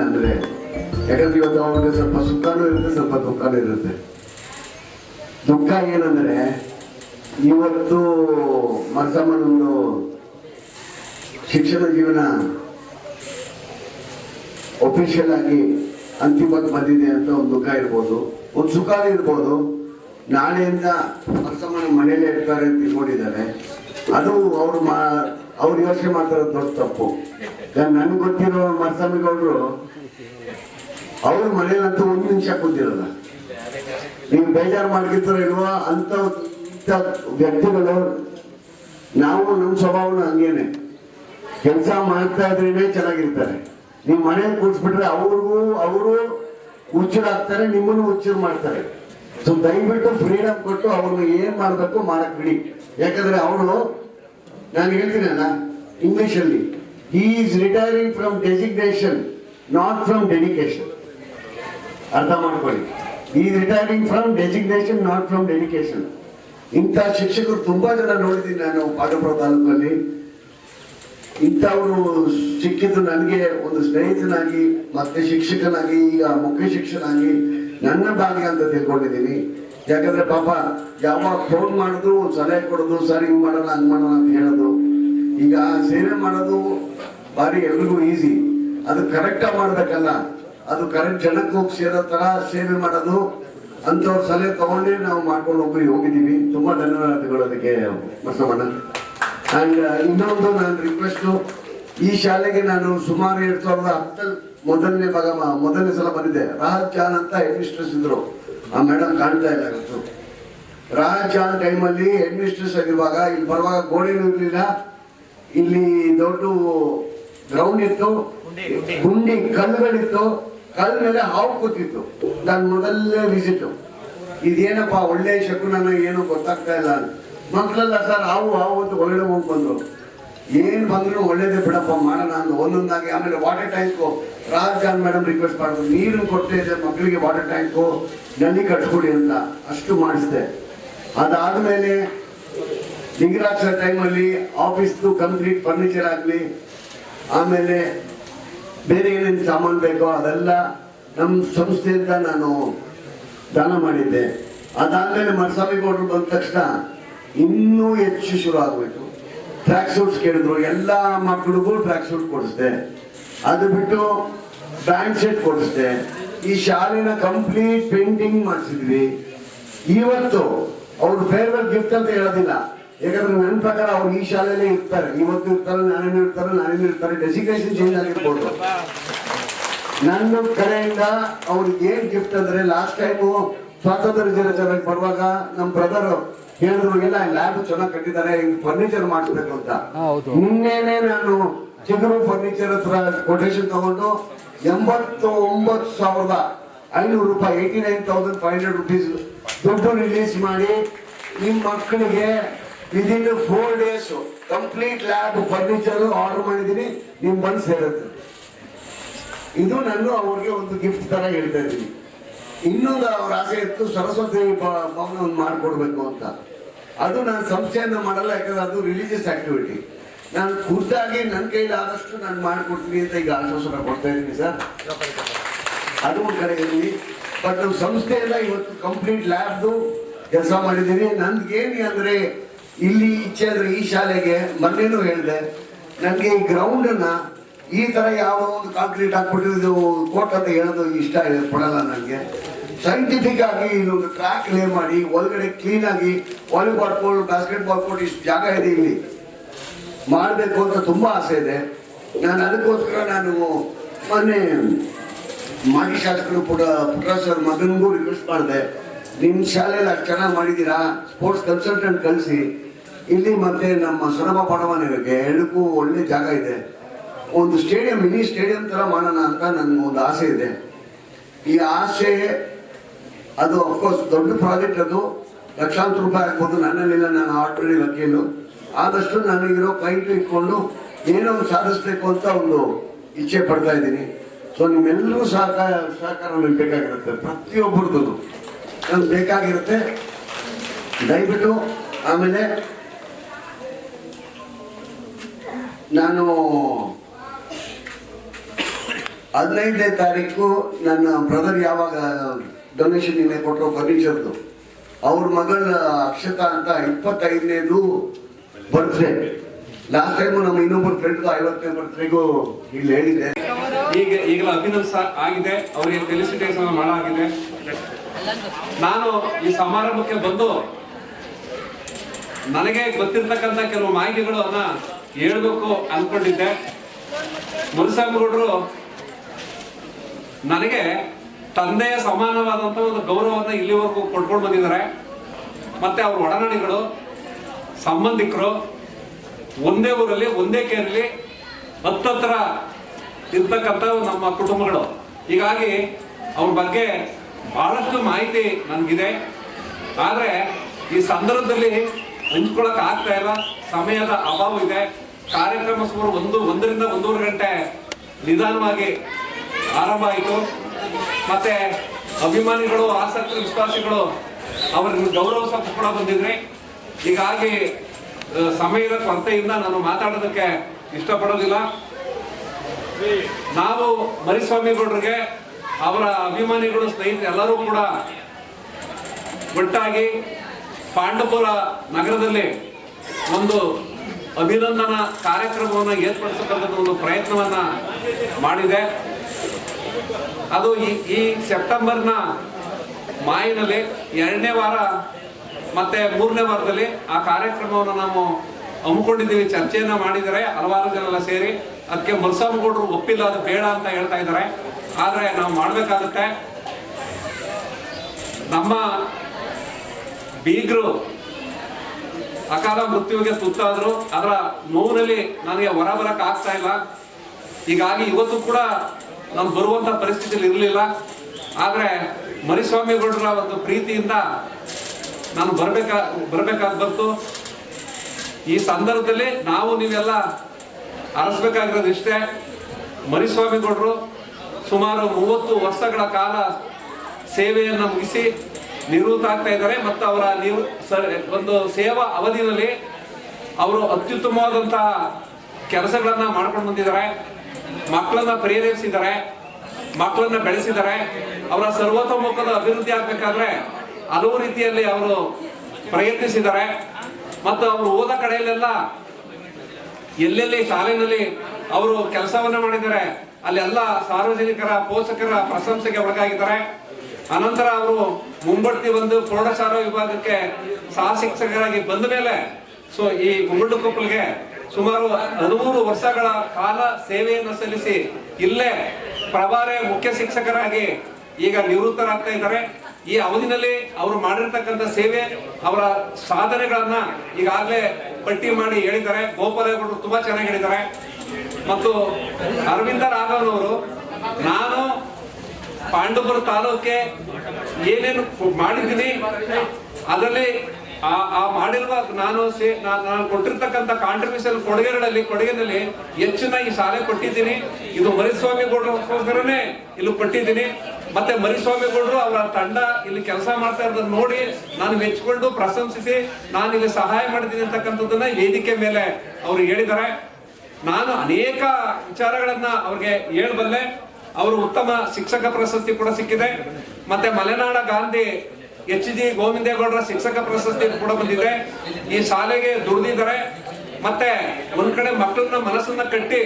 ಅಂದ್ರೆ ಯಾಕಂದ್ರೆ ಇವತ್ತು ಅವ್ರಿಗೆ ಸ್ವಲ್ಪ ಸುಖನೂ ಇರುತ್ತೆ, ಸ್ವಲ್ಪ ದುಃಖನೂ ಇರುತ್ತೆ. ದುಃಖ ಏನಂದ್ರೆ, ಇವತ್ತು ಮರ್ಸಮ್ಮನೊಂದು ಶಿಕ್ಷಣ ಜೀವನ ಒಫಿಷಿಯಲ್ ಆಗಿ ಅಂತಿಮಕ್ಕೆ ಬಂದಿದೆ ಅಂತ ಒಂದು ದುಃಖ ಇರ್ಬೋದು. ಒಂದು ಸುಖನೂ ಇರ್ಬೋದು. ನಾಳೆಯಿಂದ ಮರ್ಸಮ್ಮನ ಮನೇಲೇ ಇರ್ತಾರೆ ಅಂತ ತಿಳ್ಕೊಂಡಿದ್ದಾರೆ ಅದು ಅವ್ರು ಮಾ ಅವ್ರು ಯೋಚನೆ ಮಾಡ್ತಿರೋದು ದೊಡ್ಡ ತಪ್ಪು. ನನ್ಗೆ ಗೊತ್ತಿರೋ ಮರ್ಸಮ್ಮಿಗೌಡರು ಅವ್ರ ಮನೇಲಂತೂ ಒಂದು ನಿಮಿಷ ಕೂತಿರಲ್ಲ. ನೀವು ಬೇಜಾರು ಮಾಡ್ಕಿರ್ತಾರೋ ಇಲ್ವೋ ಅಂತ ವ್ಯಕ್ತಿಗಳು, ನಾವು ನಮ್ಮ ಸ್ವಭಾವನ ಹಂಗೇನೆ. ಕೆಲಸ ಮಾಡ್ತಾ ಇದ್ರೇನೆ ಚೆನ್ನಾಗಿರ್ತಾರೆ. ನೀವು ಮನೇಲಿ ಕೂರಿಸ್ಬಿಟ್ರೆ ಅವ್ರಿಗೂ, ಅವರು ಹುಚ್ಚರಾಗ್ತಾರೆ, ನಿಮ್ಮನ್ನು ಹುಚ್ಚರು ಮಾಡ್ತಾರೆ. ಸೊ ದಯವಿಟ್ಟು ಫ್ರೀಡಮ್ ಕೊಟ್ಟು ಅವ್ರನ್ನ ಏನ್ ಮಾಡ್ಬೇಕು ಮಾಡಕ್ ಬಿಡಿ. ಯಾಕಂದ್ರೆ ಅವರು, ನಾನು ಹೇಳ್ತೀನಲ್ಲ ಇಂಗ್ಲಿಷಲ್ಲಿ he is retiring from designation not from dedication ಅರ್ಥ ಮಾಡ್ಕೊಳ್ಳಿ. ಈ retiring from designation not from dedication ಇಂಥ ಶಿಕ್ಷಕರು ತುಂಬಾ ಜನ ನೋಡಿದ್ದೀನಿ ನಾನು ಪಾಂಡವಪುರ ತಾಲೂಕಲ್ಲಿ. ಇಂಥವರು ಸಿಕ್ಕಿದ್ದು ನನಗೆ ಒಂದು ಸ್ನೇಹಿತನಾಗಿ, ಮತ್ತೆ ಶಿಕ್ಷಕನಾಗಿ, ಈಗ ಮುಖ್ಯ ಶಿಕ್ಷಕನಾಗಿ ನನ್ನ ಭಾಗ್ಯ ಅಂತ ತಿಳ್ಕೊಂಡಿದ್ದೀನಿ. ಯಾಕಂದ್ರೆ ಪಾಪ, ಯಾವಾಗ ಫೋನ್ ಮಾಡಿದ್ರು ಒಂದು ಸಲಹೆ ಕೊಡೋದು, ಸರ್, ಹಿಂಗೆ ಮಾಡೋಣ, ಹಂಗೆ ಮಾಡೋಣ ಅಂತ ಹೇಳೋದು. ಈಗ ಸೇವೆ ಮಾಡೋದು ಭಾರಿ ಎಲ್ರಿಗೂ ಈಸಿ ಅದು ಕರೆಕ್ಟಾಗಿ ಮಾಡ್ಬೇಕಲ್ಲ ಅದು ಕರೆಂಟ್ ಜನಕ್ಕೆ ಹೋಗಿ ಸೇರೋ ತರ ಸೇವೆ ಮಾಡೋದು ಅಂಥವ್ರ ಸಲಹೆ ತಗೊಂಡೇ ನಾವು ಮಾಡ್ಕೊಂಡು ಹೋಗಿ ಹೋಗಿದ್ದೀವಿ. ತುಂಬಾ ಧನ್ಯವಾದಗಳು ಅದಕ್ಕೆ ಬಸವಣ್ಣ. ಅಂಡ್ ಇನ್ನೊಂದು ನನ್ನ ರಿಕ್ವೆಸ್ಟು ಈ ಶಾಲೆಗೆ ನಾನು ಸುಮಾರು ಎರಡ್ ಸಾವಿರದ ಹತ್ತಲ್ಲಿ ಮೊದಲನೇ ಭಾಗ ಮೊದಲನೇ ಸಲ ಬಂದಿದ್ದೆ. ರಾಜ್ ಜಾನ್ ಅಂತ ಹೆಡ್ಮಿಸ್ಟ್ರೆಸ್ ಇದ್ರು. ಆ ಮೇಡಮ್ ಕಾಣ್ತಾ ಇಲ್ಲ ಇವತ್ತು. ರಾಜ್ ಜಾನ್ ಟೈಮಲ್ಲಿ ಹೆಡ್ಮಿಸ್ಟ್ರೆಸ್ ಆಗಿರುವಾಗ ಇಲ್ಲಿ ಬರುವಾಗ ಗೋಡೆನೂ ಇರಲಿಲ್ಲ. ಇಲ್ಲಿ ದೊಡ್ಡ ಗ್ರೌಂಡ್ ಇತ್ತು. ಗುಂಡಿ ಕಲ್ಲುಗಳಿತ್ತು. ಕಲ್ ಮೇಲೆ ಹಾವು ಕೂತಿತ್ತು. ನನ್ನ ಮೊದಲನೇ ವಿಸಿಟ್ ಇದೇನಪ್ಪ ಒಳ್ಳೆ ಶಕುನ ಏನು ಗೊತ್ತಾಗ್ತಾ ಇಲ್ಲ ಮಕ್ಕಳಲ್ಲ ಸರ್, ಹಾವು ಹಾವು ಅಂತ ಒಳ್ಳೆ ಹೋಗ್ಬಂದ್ರು ಏನ್ ಬಂದ್ರು ಒಳ್ಳೇದೇ ಬಿಡಪ್ಪ, ಮಾಡೋಣ ಅಂತ. ಒಂದೊಂದಾಗಿ ಆಮೇಲೆ water tank Raj madam request ಮಾಡಿದ್ರು, ನೀರು ಕೊಟ್ಟೆ ಇದೆ ಮಕ್ಕಳಿಗೆ ವಾಟರ್ ಟ್ಯಾಂಕು ನಲ್ಲಿ ಕಟ್ಸ್ಕೊಡಿ ಅಂತ. ಅಷ್ಟು ಮಾಡಿಸಿದೆ. ಅದಾದ್ಮೇಲೆ ಲಿಂಗರಾಜ ಟೈಮಲ್ಲಿ ಆಫೀಸ್ದು ಕಂಪ್ಲೀಟ್ ಫರ್ನಿಚರ್ ಆಗಲಿ, ಆಮೇಲೆ ಬೇರೆ ಏನೇನು ಸಾಮಾನು ಬೇಕೋ ಅದೆಲ್ಲ ನಮ್ಮ ಸಂಸ್ಥೆಯಿಂದ ನಾನು ದಾನ ಮಾಡಿದ್ದೆ. ಅದಾದ್ಮೇಲೆ ಮರಸ್ವಾಮಿ ಗೌಡರು ಬಂದ ತಕ್ಷಣ ಇನ್ನೂ ಹೆಚ್ಚು ಶುರು ಆಗಬೇಕು. ಟ್ರ್ಯಾಕ್ ಸೂಟ್ಸ್ ಕೇಳಿದ್ರು. ಎಲ್ಲ ಮಕ್ಕಳಿಗೂ ಟ್ರ್ಯಾಕ್ ಸೂಟ್ ಕೊಡಿಸ್ದೆ. ಅದು ಬಿಟ್ಟು ಬ್ಯಾಂಕ್ ಸೆಟ್ ಕೊಡಿಸ್ದೆ. ಈ ಶಾಲಿನ ಕಂಪ್ಲೀಟ್ ಪೇಂಟಿಂಗ್ ಮಾಡಿಸಿದ್ವಿ. ಇವತ್ತು ಅವ್ರ ಫೇರ್ವೆಲ್ ಗಿಫ್ಟ್ ಅಂತ ಹೇಳೋದಿಲ್ಲ. ಯಾಕಂದ್ರೆ ನನ್ನ ಪ್ರಕಾರ ಅವ್ರು ಈ ಶಾಲೆಯಲ್ಲೇ ಇರ್ತಾರೆ. ಇವತ್ತು ಇರ್ತಾರೆ ನಾನೇನು ಇರ್ತಾರೆ ನಾನೇನು ಇರ್ತಾರೆ. ಡೆಸಿಗ್ನೇಷನ್ ಚೇಂಜ್ ಆಗಿರ್ಬೋದು ನನ್ನ ಕಡೆಯಿಂದ ಅವ್ರಿಗೆ ಏನ್ ಗಿಫ್ಟ್ ಅಂದ್ರೆ ಲಾಸ್ಟ್ ಟೈಮು ಸ್ವಾತಂತ್ರ್ಯ ದಿನಾಚರಣೆಗೆ ಬರುವಾಗ ನಮ್ಮ ಬ್ರದರ್ ಹೇಳಿದ್ರು ಎಲ್ಲ ಲ್ಯಾಬ್ ಚೆನ್ನಾಗಿ ಕಟ್ಟಿದ್ದಾರೆ ಫರ್ನಿಚರ್ ಮಾಡಿಸ್ಬೇಕು ಅಂತ. ನಿನ್ನೆನೆ ನಾನು ಚಿಗುರು ಫರ್ನಿಚರ್ ಹತ್ರ ಕೊಟೇಶನ್ ತಗೊಂಡು ಎಂಬತ್ತು ಒಂಬತ್ತು ಸಾವಿರದ ಐನೂರು ರೂಪಾಯಿ eighty nine thousand five hundred rupees ದುಡ್ಡು ರಿಲೀಸ್ ಮಾಡಿ ನಿಮ್ಮ ಮಕ್ಕಳಿಗೆ within four days complete lab furniture order ಮಾಡಿದ್ದೀನಿ ನಿಮ್ಮ ಬಂದು ಸೇರುತ್ತೆ. ಇದು ನಾನು ಅವ್ರಿಗೆ ಒಂದು ಗಿಫ್ಟ್ ತರ ಹೇಳ್ತಾ ಇದ್ದೀನಿ. ಇನ್ನೊಂದು ಅವ್ರ ಆಸೆ ಇತ್ತು, ಸರಸ್ವತಿ ಭವನ ಮಾಡಿಕೊಡ್ಬೇಕು ಅಂತ. ಅದು ನಾನು ಸಂಸ್ಥೆಯನ್ನ ಮಾಡಲ್ಲ, ಯಾಕಂದ್ರೆ ಅದು ರಿಲಿಜಿಯಸ್ ಆಕ್ಟಿವಿಟಿ ನಾನು ಖುದ್ದಾಗಿ ನನ್ನ ಕೈಲಿ ಆದಷ್ಟು ನಾನು ಮಾಡಿಕೊಡ್ತೀನಿ ಅಂತ ಈಗ ಆಶ್ವಾಸನ ಕೊಡ್ತಾ ಇದ್ದೀನಿ, ಸರ್. ಅದು ಒಂದು ಕಡೆ ಇರಲಿ. ಬಟ್ ನಮ್ಮ ಸಂಸ್ಥೆಯಲ್ಲ ಇವತ್ತು ಕಂಪ್ಲೀಟ್ ಲ್ಯಾಬ್ದು ಕೆಲಸ ಮಾಡಿದ್ದೀನಿ ನನ್ಗೇನು ಅಂದ್ರೆ ಇಲ್ಲಿ ಅಂದ್ರೆ ಈ ಶಾಲೆಗೆ ಮೊನ್ನೆನೂ ಹೇಳಿದೆ ನನಗೆ ಈ ಗ್ರೌಂಡನ್ನು ಈ ತರ ಯಾವ ಒಂದು ಕಾಂಕ್ರೀಟ್ ಹಾಕ್ಬಿಟ್ಟಿದ್ದು ಕೋಟ್ ಅಂತ ಹೇಳೋದು ಇಷ್ಟ ಪಡಲ್ಲ ನನಗೆ ಸೈಂಟಿಫಿಕ್ ಆಗಿ ಇಲ್ಲೊಂದು ಟ್ರ್ಯಾಕ್ ಲೇ ಮಾಡಿ, ಒಳಗಡೆ ಕ್ಲೀನ್ ಆಗಿ volleyball court basketball court ಇಷ್ಟು ಜಾಗ ಇದೆ ಇಲ್ಲಿ. ಮಾಡಬೇಕು ಅಂತ ತುಂಬಾ ಆಸೆ ಇದೆ. ನಾನು ಅದಕ್ಕೋಸ್ಕರ ನಾನು ಮೊನ್ನೆ ಮಾಜಿ ಶಾಸಕರು ಪುಟ ಪುಟ್ರಾಸರ್ ಸರ್ ಮಗನಿಗೂ ರಿಕ್ವೆಸ್ಟ್ ಮಾಡಿದೆ ನಿಮ್ಮ ಶಾಲೆಯಲ್ಲಿ ಅಷ್ಟು ಚೆನ್ನಾಗಿ ಮಾಡಿದ್ದೀರಾ ಸ್ಪೋರ್ಟ್ಸ್ ಕನ್ಸಲ್ಟೆಂಟ್ ಕಳಿಸಿ. ಇಲ್ಲಿ ಮತ್ತೆ ನಮ್ಮ ಸೊರಬ ಪಡವನಿಗೆ ಎರಡಕ್ಕೂ ಒಳ್ಳೆ ಜಾಗ ಇದೆ. ಒಂದು ಸ್ಟೇಡಿಯಂ, ಮಿನಿ ಸ್ಟೇಡಿಯಂ ಥರ ಮಾಡೋಣ ಅಂತ ನನ್ನ ಒಂದು ಆಸೆ ಇದೆ. ಈ ಆಸೆ, ಅದು ಅಫ್ಕೋರ್ಸ್ ದೊಡ್ಡ ಪ್ರಾಜೆಕ್ಟ್ ಅದು. ಲಕ್ಷಾಂತರ ರೂಪಾಯಿ ಆಗ್ಬೋದು, ನನ್ನಲ್ಲಿಲ್ಲ, ನಾನು ಆಟರಿ ವಕೀಲು. ಆದಷ್ಟು ನನಗಿರೋ ಕೈಟು ಇಟ್ಕೊಂಡು ಏನೋ ಒಂದು ಸಾಧಿಸ್ಬೇಕು ಅಂತ ಒಂದು ಇಚ್ಛೆ ಪಡ್ತಾ ಇದ್ದೀನಿ. ಸೊ ನಿಮ್ಮೆಲ್ಲರೂ ಸಹಕಾರ ಸಹಕಾರ ನನಗೆ ಬೇಕಾಗಿರುತ್ತೆ ಪ್ರತಿಯೊಬ್ಬರದ್ದು ನಮ್ಗೆ ಬೇಕಾಗಿರುತ್ತೆ. ದಯವಿಟ್ಟು ಆಮೇಲೆ ನಾನು ಹದಿನೈದನೇ ತಾರೀಕು ನನ್ನ ಬ್ರದರ್ ಯಾವಾಗ ಡೊನೇಷನ್ ನಿನ್ನೆ ಕೊಟ್ಟರು ಫರ್ನಿಚರ್ದು ಅವ್ರ ಮಗಳ ಅಕ್ಷತಾ ಅಂತ ಇಪ್ಪತ್ತೈದನೇದು ಬರ್ತ್ಡೇ ಲಾಸ್ಟ್ ಟೈಮು ನಮ್ಮ ಇನ್ನೊಬ್ಬರು ಫ್ರೆಂಡ್ದು ಐವತ್ತನೇ ಬರ್ತ್ಡೇಗೂ ಇಲ್ಲಿ ಹೇಳಿದೆ ಈಗ ಈಗಲೂ ಅಭಿನಂದನೆ ಸಹ ಆಗಿದೆ. ಅವರಿಗೆ ಫೆಲಿಸಿಟೇಷನ್ ಮಾಡಾಗಿದೆ ನಾನು ಈ ಸಮಾರಂಭಕ್ಕೆ ಬಂದು ನನಗೆ ಗೊತ್ತಿರ್ತಕ್ಕಂಥ ಕೆಲವು ಮಾಹಿತಿಗಳನ್ನ ಹೇಳ್ಬೇಕು ಅನ್ಕೊಂಡಿದ್ದೆ ಮುರುಸ್ವಾಮಿಗೌಡರು ನನಗೆ ತಂದೆಯ ಸಮಾನವಾದಂಥ ಒಂದು ಗೌರವವನ್ನು ಇಲ್ಲಿವರೆಗೂ ಕೊಟ್ಕೊಂಡು ಬಂದಿದ್ದಾರೆ. ಮತ್ತೆ ಅವ್ರ ಒಡನಾಡಿಗಳು, ಸಂಬಂಧಿಕರು, ಒಂದೇ ಊರಲ್ಲಿ, ಒಂದೇ ಕೇರಲ್ಲಿ ಹತ್ತತ್ರ ಇರ್ತಕ್ಕಂಥ ನಮ್ಮ ಕುಟುಂಬಗಳು. ಹೀಗಾಗಿ ಅವ್ರ ಬಗ್ಗೆ ಬಹಳಷ್ಟು ಮಾಹಿತಿ ನನಗಿದೆ. ಆದರೆ ಈ ಸಂದರ್ಭದಲ್ಲಿ ಹಂಚ್ಕೊಳಕ್ ಆಗ್ತಾ ಇಲ್ಲ. ಸಮಯದ ಅಭಾವ ಇದೆ. ಕಾರ್ಯಕ್ರಮ ಸುಮಾರು ಒಂದು, ಒಂದರಿಂದ ಒಂದೂವರೆ ಗಂಟೆ ನಿಧಾನವಾಗಿ ಆರಂಭ ಆಯಿತು. ಮತ್ತೆ ಅಭಿಮಾನಿಗಳು, ಆಸಕ್ತ, ವಿಶ್ವಾಸಿಗಳು ಅವ್ರಿಗೆ ಗೌರವ ಸಹ ಕೂಡ ಬಂದಿದ್ರಿ. ಹೀಗಾಗಿ ಸಮಯದ ಕೊರತೆಯಿಂದ ನಾನು ಮಾತಾಡೋದಕ್ಕೆ ಇಷ್ಟಪಡೋದಿಲ್ಲ. ನಾವು ಮರಿಸ್ವಾಮಿಗೌಡರಿಗೆ ಅವರ ಅಭಿಮಾನಿಗಳು, ಸ್ನೇಹಿತರು ಎಲ್ಲರೂ ಕೂಡ ಒಟ್ಟಾಗಿ ಪಾಂಡಪುರ ನಗರದಲ್ಲಿ ಒಂದು ಅಭಿನಂದನಾ ಕಾರ್ಯಕ್ರಮವನ್ನು ಏರ್ಪಡಿಸತಕ್ಕಂಥ ಒಂದು ಪ್ರಯತ್ನವನ್ನ ಮಾಡಿದೆ. ಅದು ಈ ಈ ಸೆಪ್ಟೆಂಬರ್ನ ಮಾಯಿನಲ್ಲಿ ಎರಡನೇ ವಾರ ಮತ್ತೆ ಮೂರನೇ ವಾರದಲ್ಲಿ ಆ ಕಾರ್ಯಕ್ರಮವನ್ನು ನಾವು ಹಮ್ಮಿಕೊಂಡಿದ್ದೀವಿ, ಚರ್ಚೆಯನ್ನು ಮಾಡಿದರೆ ಹಲವಾರು ಜನ ಸೇರಿ. ಅದಕ್ಕೆ ಮಲ್ಸಾಮಗೌಡರು ಒಪ್ಪಿಲ್ಲ, ಅದು ಬೇಡ ಅಂತ ಹೇಳ್ತಾ ಇದ್ದಾರೆ. ಆದರೆ ನಾವು ಮಾಡಬೇಕಾಗುತ್ತೆ. ನಮ್ಮ ಬೀಗರು ಅಕಾಲ ಮೃತ್ಯುವಿಗೆ ತುತ್ತಾದ್ರು. ಅದರ ನೋವಿನಲ್ಲಿ ನನಗೆ ಹೊರ ಬರಕ್ ಆಗ್ತಾ ಇಲ್ಲ. ಹೀಗಾಗಿ ಇವತ್ತು ಕೂಡ ನಾನು ಬರುವಂತ ಪರಿಸ್ಥಿತಿಯಲ್ಲಿ ಇರಲಿಲ್ಲ. ಆದ್ರೆ ಮರಿಸ್ವಾಮಿಗೌಡರ ಒಂದು ಪ್ರೀತಿಯಿಂದ ನಾನು ಬರಬೇಕ, ಬರಬೇಕಾದ ಬಂತು. ಈ ಸಂದರ್ಭದಲ್ಲಿ ನಾವು ನೀವೆಲ್ಲ ಅರಸ್ಬೇಕಾಗಿರೋದು ಇಷ್ಟೇ. ಮರಿಸ್ವಾಮಿಗೌಡರು ಸುಮಾರು ಮೂವತ್ತು ವರ್ಷಗಳ ಕಾಲ ಸೇವೆಯನ್ನು ಮುಗಿಸಿ ನಿವೃತ್ತ ಆಗ್ತಾ ಇದ್ದಾರೆ ಮತ್ತು ಅವರ ನಿವ್ ಒಂದು ಸೇವಾ ಅವಧಿಯಲ್ಲಿ ಅವರು ಅತ್ಯುತ್ತಮವಾದಂತಹ ಕೆಲಸಗಳನ್ನ ಮಾಡ್ಕೊಂಡು ಬಂದಿದ್ದಾರೆ. ಮಕ್ಕಳನ್ನ ಪ್ರೇರೇಪಿಸಿದ್ದಾರೆ. ಮಕ್ಕಳನ್ನ ಬೆಳೆಸಿದ್ದಾರೆ. ಅವರ ಸರ್ವತೋಮುಖದ ಅಭಿವೃದ್ಧಿ ಆಗ್ಬೇಕಾದ್ರೆ ಹಲವು ರೀತಿಯಲ್ಲಿ ಅವರು ಪ್ರಯತ್ನಿಸಿದ್ದಾರೆ. ಮತ್ತು ಅವರು ಹೋದ ಕಡೆಯಲ್ಲೆಲ್ಲ ಎಲ್ಲೆಲ್ಲಿ ಶಾಲೆಯಲ್ಲಿ ಅವರು ಕೆಲಸವನ್ನ ಮಾಡಿದ್ದಾರೆ ಅಲ್ಲೆಲ್ಲ ಸಾರ್ವಜನಿಕರ ಪೋಷಕರ ಪ್ರಶಂಸೆಗೆ ಒಳಗಾಗಿದ್ದಾರೆ. ಅನಂತರ ಅವರು ಮುಂಬಡ್ತಿ ಬಂದು ಪ್ರೌಢಶಾಲಾ ವಿಭಾಗಕ್ಕೆ ಸಹ ಶಿಕ್ಷಕರಾಗಿ ಬಂದ ಮೇಲೆ, ಸೊ ಈ ಮುಂಬಡ್ಡು ಕೊಪ್ಪಲ್ಗೆ ಸುಮಾರು ಹದಿಮೂರು ವರ್ಷಗಳ ಕಾಲ ಸೇವೆಯನ್ನು ಸಲ್ಲಿಸಿ ಇಲ್ಲೇ ಪ್ರಭಾರೆ ಮುಖ್ಯ ಶಿಕ್ಷಕರಾಗಿ ಈಗ ನಿವೃತ್ತರಾಗ್ತಾ ಇದ್ದಾರೆ. ಈ ಅವಧಿನಲ್ಲಿ ಅವರು ಮಾಡಿರ್ತಕ್ಕಂಥ ಸೇವೆ, ಅವರ ಸಾಧನೆಗಳನ್ನ ಈಗಾಗಲೇ ಪಟ್ಟಿ ಮಾಡಿ ಹೇಳಿದ್ದಾರೆ. ಗೋಪಾಲೇಗೌಡರು ತುಂಬಾ ಚೆನ್ನಾಗಿ ಹೇಳಿದ್ದಾರೆ. ಮತ್ತು ಅರವಿಂದ ರಾಘವನವರು, ನಾನು ಪಾಂಡವಪುರ ತಾಲೂಕೆ ಏನೇನು ಮಾಡಿದ್ದೀನಿ, ಅದರಲ್ಲಿ ಆ ಆ ಮಾಡಿರುವ ನಾನು ನಾನು ಕೊಟ್ಟಿರ್ತಕ್ಕಂಥ ಕಾಂಟ್ರಿಬ್ಯೂಷನ್ ಕೊಡುಗೆಗಳಲ್ಲಿ, ಕೊಡುಗೆನಲ್ಲಿ ಹೆಚ್ಚಿನ ಈ ಶಾಲೆ ಕೊಟ್ಟಿದ್ದೀನಿ. ಇದು ಮರಿಸ್ವಾಮಿ ಗೌಡ್ರಗೋಸ್ಕರನೇ ಇಲ್ಲಿ ಕೊಟ್ಟಿದ್ದೀನಿ. ಮತ್ತೆ ಮರಿಸ್ವಾಮಿ ಗೌಡ್ರು ಅವರ ತಂಡ ಇಲ್ಲಿ ಕೆಲಸ ಮಾಡ್ತಾ ಇರೋದನ್ನ ನೋಡಿ ನಾನು ಮೆಚ್ಚಿಕೊಂಡು ಪ್ರಶಂಸಿಸಿ, ನಾನು ಇಲ್ಲಿ ಸಹಾಯ ಮಾಡಿದ್ದೀನಿ ಅಂತಕ್ಕಂಥದ್ದನ್ನ ವೇದಿಕೆ ಮೇಲೆ ಅವರು ಹೇಳಿದ್ದಾರೆ. ನಾನು ಅನೇಕ ವಿಚಾರಗಳನ್ನ ಅವ್ರಿಗೆ ಹೇಳ್ಬಲ್ಲೆ. ಅವರು ಉತ್ತಮ ಶಿಕ್ಷಕ ಪ್ರಶಸ್ತಿ ಕೂಡ ಸಿಕ್ಕಿದೆ. ಮತ್ತೆ ಮಲೆನಾಡ ಗಾಂಧಿ ಎಚ್ ಜಿ ಗೋವಿಂದೇಗೌಡರ ಶಿಕ್ಷಕ ಪ್ರಶಸ್ತಿ ಕೂಡ ಬಂದಿದೆ. ಈ ಶಾಲೆಗೆ ದುಡಿದಿದ್ದಾರೆ. ಮತ್ತೆ ಒಂದ್ ಕಡೆ ಮಕ್ಕಳನ್ನ ಮನಸ್ಸನ್ನ ಕಟ್ಟಿ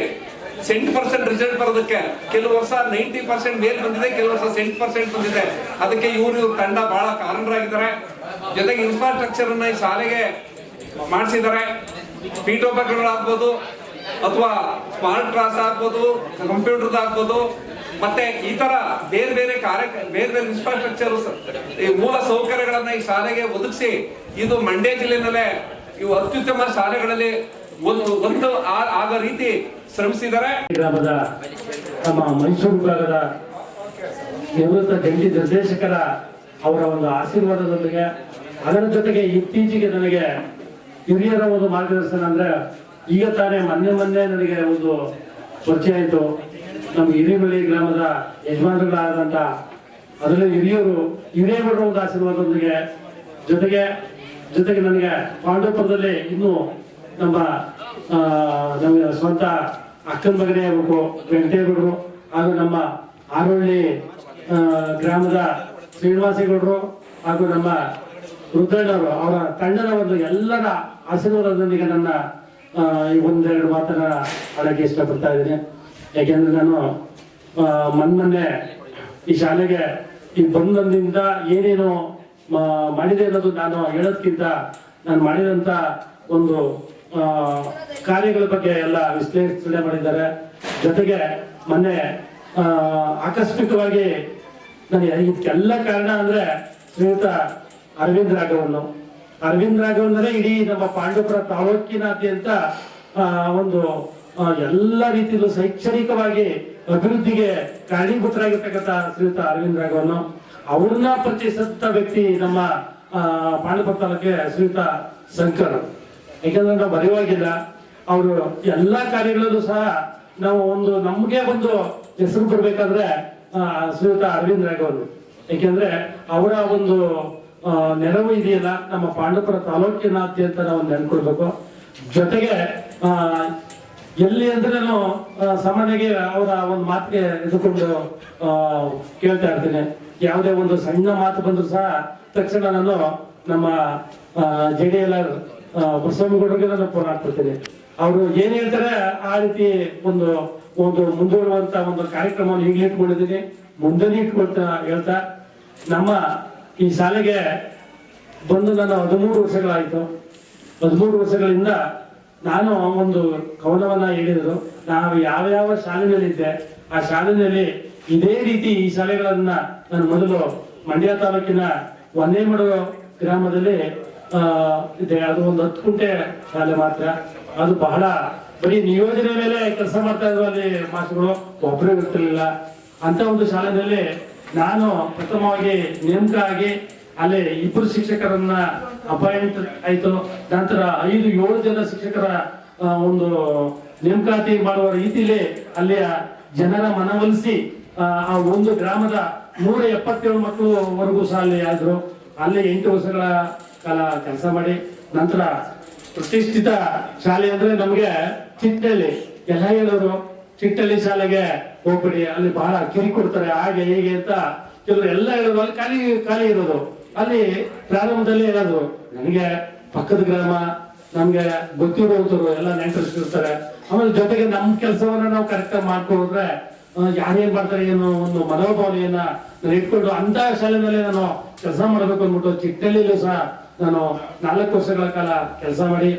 ಸೆಂಟ್ ಪರ್ಸೆಂಟ್ ರಿಸಲ್ಟ್ ಬರೋದಕ್ಕೆ ಕೆಲವು ವರ್ಷ ನೈಂಟಿ ಪರ್ಸೆಂಟ್ ಮೇಲ್ ಬಂದಿದೆ ಕೆಲವು ವರ್ಷ ಸೆಂಟ್ ಪರ್ಸೆಂಟ್ ಬಂದಿದೆ. ಅದಕ್ಕೆ ಇವರು ಇವ್ರ ತಂಡ ಬಹಳ ಕಾರಣರಾಗಿದ್ದಾರೆ. ಜೊತೆಗೆ ಇನ್ಫ್ರಾಸ್ಟ್ರಕ್ಚರ್ ಅನ್ನ ಈ ಶಾಲೆಗೆ ಮಾಡಿಸಿದ್ದಾರೆ. ಪೀಠೋಪಕರಣಗಳಾಗ್ಬೋದು ಅಥವಾ ಸ್ಮಾರ್ಟ್ ಕ್ಲಾಸ್ ಆಗ್ಬೋದು ಕಂಪ್ಯೂಟರ್ ಆಗ್ಬೋದು ಮತ್ತೆ ಈ ತರ ಬೇರೆ ಬೇರೆ ಕಾರ್ಯ, ಬೇರೆ ಬೇರೆ ಇನ್ಫ್ರಾಸ್ಟ್ರಕ್ಚರ್ ಈ ಮೂಲ ಸೌಕರ್ಯಗಳನ್ನ ಈ ಶಾಲೆಗೆ ಒದಗಿಸಿ, ಇದು ಮಂಡ್ಯ ಜಿಲ್ಲೆನಲ್ಲೇ ಇವು ಅತ್ಯುತ್ತಮ ಶಾಲೆಗಳಲ್ಲಿ ಒಂದು ಒಂದು ಆದ ರೀತಿ ಶ್ರಮಿಸಿದ್ದಾರೆ. ಗ್ರಾಮದ ನಮ್ಮ ಮೈಸೂರು ವಿಭಾಗದ ನಿವೃತ್ತ ಜಂಟಿ ನಿರ್ದೇಶಕರ ಅವರ ಒಂದು ಆಶೀರ್ವಾದದೊಂದಿಗೆ, ಅದರ ಜೊತೆಗೆ ಇತ್ತೀಚೆಗೆ ನನಗೆ ಹಿರಿಯರ ಒಂದು ಮಾರ್ಗದರ್ಶನ ಅಂದ್ರೆ ಈಗ ತಾನೇ ಮೊನ್ನೆ ಮೊನ್ನೆ ನನಗೆ ಒಂದು ಪರಿಚಯ ಆಯಿತು. ನಮ್ಮ ಹಿರೇಬಳ್ಳಿ ಗ್ರಾಮದ ಯಜಮಾನರುಗಳಾದಂಥ ಅದರಲ್ಲಿ ಹಿರಿಯರು ಹಿರಿಯರ ಒಂದು ಆಶೀರ್ವಾದದೊಂದಿಗೆ ಜೊತೆಗೆ ಜೊತೆಗೆ ನನಗೆ ಪಾಂಡವಪುರದಲ್ಲಿ ಇನ್ನೂ ನಮ್ಮ ನಮ್ಮ ಸ್ವಂತ ಅಕ್ಕನ ಮಗನೇ ಆಗಬೇಕು, ವೆಂಕಟೇಗೌಡರು ಹಾಗೂ ನಮ್ಮ ಆರೋಳ್ಳಿ ಗ್ರಾಮದ ಶ್ರೀನಿವಾಸೇಗೌಡರು ಹಾಗೂ ನಮ್ಮ ರುದ್ರಣ್ಣವರು, ಅವರ ತಂಡದ ಒಂದು ಎಲ್ಲರ ಆಶೀರ್ವಾದದೊಂದಿಗೆ ನನ್ನ ಈ ಒಂದೆರಡು ಮಾತನ್ನ ಆಡಕ್ಕೆ ಇಷ್ಟಪಡ್ತಾ ಇದ್ದೀನಿ. ಯಾಕೆಂದ್ರೆ ನಾನು ಮೊನ್ನೆ ಈ ಶಾಲೆಗೆ ಈ ಬಂದಿಂದ ಏನೇನು ಮಾಡಿದೆ ಅನ್ನೋದು ನಾನು ಹೇಳೋದ್ಕಿಂತ ನಾನು ಮಾಡಿದಂತ ಒಂದು ಕಾರ್ಯಗಳ ಬಗ್ಗೆ ಎಲ್ಲ ವಿಶ್ಲೇಷಣೆ ಮಾಡಿದ್ದಾರೆ. ಜೊತೆಗೆ ಮೊನ್ನೆ ಆಕಸ್ಮಿಕವಾಗಿ ನನಗೆ ಇದಕ್ಕೆಲ್ಲ ಕಾರಣ ಅಂದ್ರೆ ಶ್ರೀಯುತ ಅರವಿಂದ್ ರಾಘವನ್ನು ಅರವಿಂದ್ ರಾಘವನ್ ಇಡೀ ನಮ್ಮ ಪಾಂಡವಪುರ ತಾಲೂಕಿನಾದ್ಯಂತ ಒಂದು ಎಲ್ಲ ರೀತಿಯಲ್ಲೂ ಶೈಕ್ಷಣಿಕವಾಗಿ ಅಭಿವೃದ್ಧಿಗೆ ಕಾರಣೀಭೂತರಾಗಿರ್ತಕ್ಕಂಥ ಶ್ರೀಯುತ ಅರವಿಂದ್ ರಾಘವನ್ನು ಅವ್ರನ್ನ ಪರಿಚಯಿಸಿದಂಥ ವ್ಯಕ್ತಿ ನಮ್ಮ ಆ, ತಾಲೂಕೆ ಶ್ರೀಯುತ ಶಂಕರ್. ಯಾಕಂದ್ರೆ ನಾವು ಬರೆಯುವಾಗಿಲ್ಲ ಅವರು ಎಲ್ಲಾ ಕಾರ್ಯಗಳಲ್ಲೂ ಸಹ ನಾವು ಒಂದು ನಮಗೆ ಒಂದು ಹೆಸರು ಕೊಡ್ಬೇಕಂದ್ರೆ ಶ್ರೀಯುತ ಅರವಿಂದ್ ರಾಘವರು ಯಾಕೆಂದ್ರೆ ಅವರ ಒಂದು ನೆರವು ಇದೆಯಲ್ಲ ನಮ್ಮ ಪಾಂಡವಪುರ ತಾಲೂಕಿನಾದ್ಯಂತ ನಾವು ನೆನ್ಕೊಳ್ಬೇಕು ಜೊತೆಗೆ ಎಲ್ಲಿ ಅಂದ್ರೆ ಸಾಮಾನ್ಯವಾಗಿ ಅವರ ಒಂದು ಮಾತಿಗೆ ಎದುಕೊಂಡು ಕೇಳ್ತಾ ಇರ್ತೀನಿ. ಯಾವುದೇ ಒಂದು ಸಣ್ಣ ಮಾತು ಬಂದ್ರು ಸಹ ತಕ್ಷಣ ನಾನು ನಮ್ಮ ಜೆ ಡಿ ಎಲ್ ಆರ್ ಬಸವನಗೌಡರಿಗೆ ನಾನು ಫೋನ್ ಹಾಕ್ಬಿಡ್ತೀನಿ. ಅವರು ಏನ್ ಹೇಳ್ತಾರೆ ಆ ರೀತಿ ಒಂದು ಒಂದು ಮುಂದುವರುವಂತ ಒಂದು ಕಾರ್ಯಕ್ರಮವನ್ನು ಈಗಲೇ ಇಟ್ಕೊಂಡಿದ್ದೀನಿ. ಮುಂದೆನೇ ಇಟ್ಕೊಳ್ತಾ ಹೇಳ್ತಾ, ನಮ್ಮ ಈ ಶಾಲೆಗೆ ಬಂದು ನಾನು ಹದಿಮೂರು ವರ್ಷಗಳಾಯಿತು. ಹದಿಮೂರು ವರ್ಷಗಳಿಂದ ನಾನು ಒಂದು ಕವನವನ್ನ ಹೇಳಿದರು. ನಾವು ಯಾವ ಯಾವ ಶಾಲೆನಲ್ಲಿದ್ದೆ ಆ ಶಾಲೆಯಲ್ಲಿ ಇದೇ ರೀತಿ ಈ ಶಾಲೆಗಳನ್ನ ನಾನು ಮೊದಲು ಮಂಡ್ಯ ತಾಲೂಕಿನ ಒಂದೇಮಡು ಗ್ರಾಮದಲ್ಲಿ ಇದೆ. ಅದು ಒಂದು ಹತ್ತು ಕುಂಟೆ ಶಾಲೆ ಮಾತ್ರ. ಅದು ಬಹಳ ಬರೀ ನಿಯೋಜನೆ ಮೇಲೆ ಕೆಲಸ ಮಾಡ್ತಾ ಇದ್ರು ಅಲ್ಲಿ ಮಾಸ್ಟರ್ಗಳು. ಒಬ್ಬರೇ ಇರ್ತಿರ್ಲಿಲ್ಲ ಅಂತ ಒಂದು ಶಾಲೆಯಲ್ಲಿ ನಾನು ಪ್ರಥಮವಾಗಿ ನೇಮಕ ಆಗಿ ಅಲ್ಲಿ ಇಬ್ಬರು ಶಿಕ್ಷಕರನ್ನ ಅಪಾಯಿಂಟ್ ಆಯಿತು. ನಂತರ ಐದು, ಏಳು ಜನ ಶಿಕ್ಷಕರ ಒಂದು ನೇಮಕಾತಿ ಮಾಡುವ ರೀತಿಯಲ್ಲಿ ಅಲ್ಲಿಯ ಜನರ ಮನವೊಲಿಸಿ, ಆ ಒಂದು ಗ್ರಾಮದ ನೂರ ಎಪ್ಪತ್ತೇಳು ಮಕ್ಕಳುವರೆಗೂ ಸಹ ಅಲ್ಲಿ ಆದ್ರು. ಅಲ್ಲಿ ಎಂಟು ವರ್ಷಗಳ ಕಾಲ ಕೆಲಸ ಮಾಡಿ. ನಂತರ ಪ್ರತಿಷ್ಠಿತ ಶಾಲೆ ಅಂದ್ರೆ ನಮಗೆ ಚಿಟ್ಟಳ್ಳಿ ಎಲ್ಲ ಹೇಳೋರು ಚಿಟ್ಟಳ್ಳಿ ಶಾಲೆಗೆ ಹೋಗ್ಬಿಡಿ. ಅಲ್ಲಿ ಬಹಳ ಕಿರಿ ಕೊಡ್ತಾರೆ ಹಾಗೆ ಹೀಗೆ ಅಂತ. ಕೆಲವರು ಎಲ್ಲ ಹೇಳೋದು ಅಲ್ಲಿ ಖಾಲಿ ಖಾಲಿ ಇರೋದು. ಅಲ್ಲಿ ಪ್ರಾರಂಭದಲ್ಲಿ ಏನಾದ್ರು ನನಗೆ ಪಕ್ಕದ ಗ್ರಾಮ, ನಮ್ಗೆ ಗೊತ್ತಿರೋರು ಎಲ್ಲ ನೆಂಟರಿಸ್ತಿರ್ತಾರೆ. ಆಮೇಲೆ ಜೊತೆಗೆ ನಮ್ಮ ಕೆಲಸವನ್ನ ನಾವು ಕರೆಕ್ಟ್ ಆಗಿ ಮಾಡ್ಕೊಂಡ್ರೆ ಯಾರೇನ್ ಮಾಡ್ತಾರೆ ಏನು ಒಂದು ಮನೋಭಾವನೆಯನ್ನ ನಾನು ಇಟ್ಕೊಂಡು ಅಂತ ಶಾಲೆನಲ್ಲಿ ನಾನು ಕೆಲಸ ಮಾಡಬೇಕು ಅಂದ್ಬಿಟ್ಟು ಚಿಟ್ಟಳ್ಳಿಲೂ ಸಹ ನಾನು ನಾಲ್ಕು ವರ್ಷಗಳ ಕಾಲ ಕೆಲಸ ಮಾಡಿ